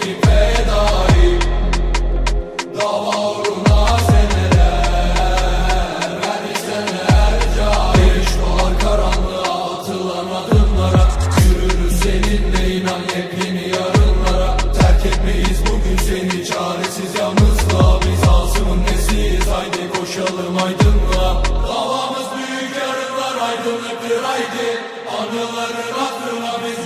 Kim fedai Dava uğruna seneler Doğar karanlığa atılan adımlara Yürürüz seninle inan yepyeni yarınlara. Terk etmeyiz bugün seni çaresiz yalnızlığa. Biz Asım'ın nesiyiz haydi koşalım aydınlığa. Davamız büyük yarınlar aydınlıktır haydi. Anıların hatırına biz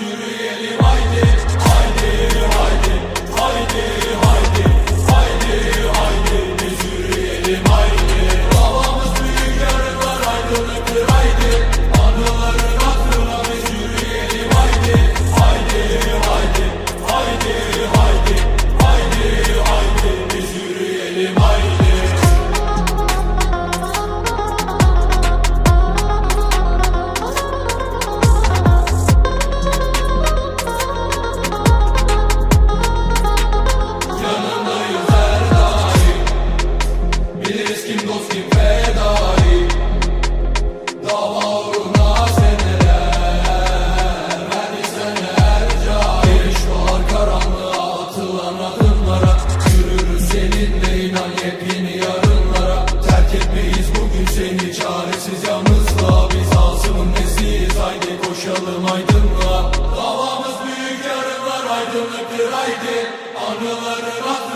aydınlıktır haydi Anıların hatırına